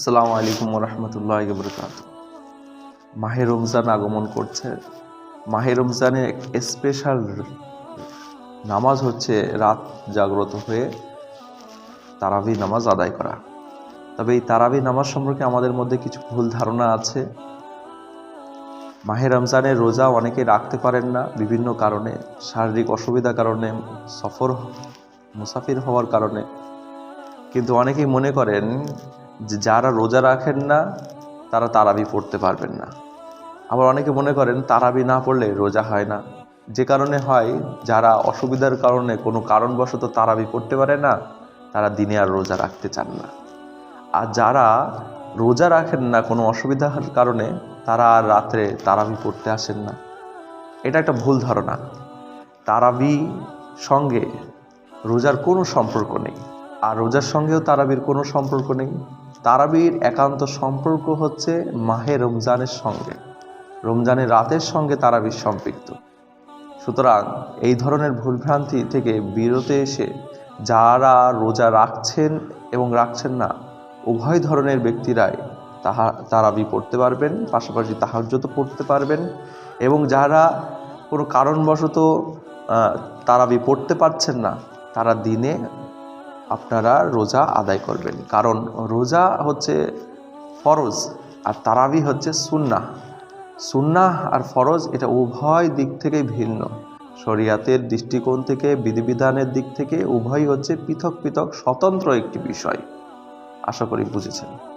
আসসালামু আলাইকুম রহমতুল্লাহ বরকাত মাহে রমজান আগমন করছে। মাহে রমজানের স্পেশাল নামাজ হচ্ছে রাত জাগ্রত হয়ে তারাবি নামাজ আদায় করা। তবে এই তারাবি নামাজ সম্পর্কে আমাদের মধ্যে কিছু ভুল ধারণা আছে। মাহে রমজানের রোজা অনেকে রাখতে পারেন না বিভিন্ন কারণে, শারীরিক অসুবিধার কারণে, সফর, মুসাফির হওয়ার কারণে। কিন্তু অনেকেই মনে করেন যে যারা রোজা রাখেন না, তারা তারাবি পড়তে পারবেন না। আবার অনেকে মনে করেন তারাবি না পড়লে রোজা হয় না। যে কারণে হয়, যারা অসুবিধার কারণে কোনো কারণবশত তারাবি পড়তে পারে না, তারা দিনে আর রোজা রাখতে চান না। আর যারা রোজা রাখেন না কোনো অসুবিধার কারণে, তারা আর রাত্রে তারাবি পড়তে আসেন না। এটা একটা ভুল ধারণা। তারাবি সঙ্গে রোজার কোনো সম্পর্ক নেই। আর রোজার সঙ্গেও তারাবির কোনো সম্পর্ক নেই। তারাবির একান্ত সম্পর্ক হচ্ছে মাহে রমজানের সঙ্গে। রমজানের রাতের সঙ্গে তারাবির সম্পৃক্ত। সুতরাং এই ধরনের ভুলভ্রান্তি থেকে বিরত এসে যারা রোজা রাখছেন এবং রাখছেন না, উভয় ধরনের ব্যক্তিরাই তাহা তারাবি পড়তে পারবেন, পাশাপাশি তাহাজ্জত পড়তে পারবেন এবং যারা কোনো কারণবশত তারাবি পড়তে পারছেন না, তারা দিনে আপনারা রোজা আদায় করবেন। কারণ রোজা হচ্ছে ফরজ আর তারাবি হচ্ছে সুন্না সুন্না আর ফরজ এটা উভয় দিক থেকে ভিন্ন। শরিয়াতের দৃষ্টিকোণ থেকে, বিধিবিধানের দিক থেকে উভয় হচ্ছে পৃথক পৃথক স্বতন্ত্র একটি বিষয়। আশা করি বুঝেছেন।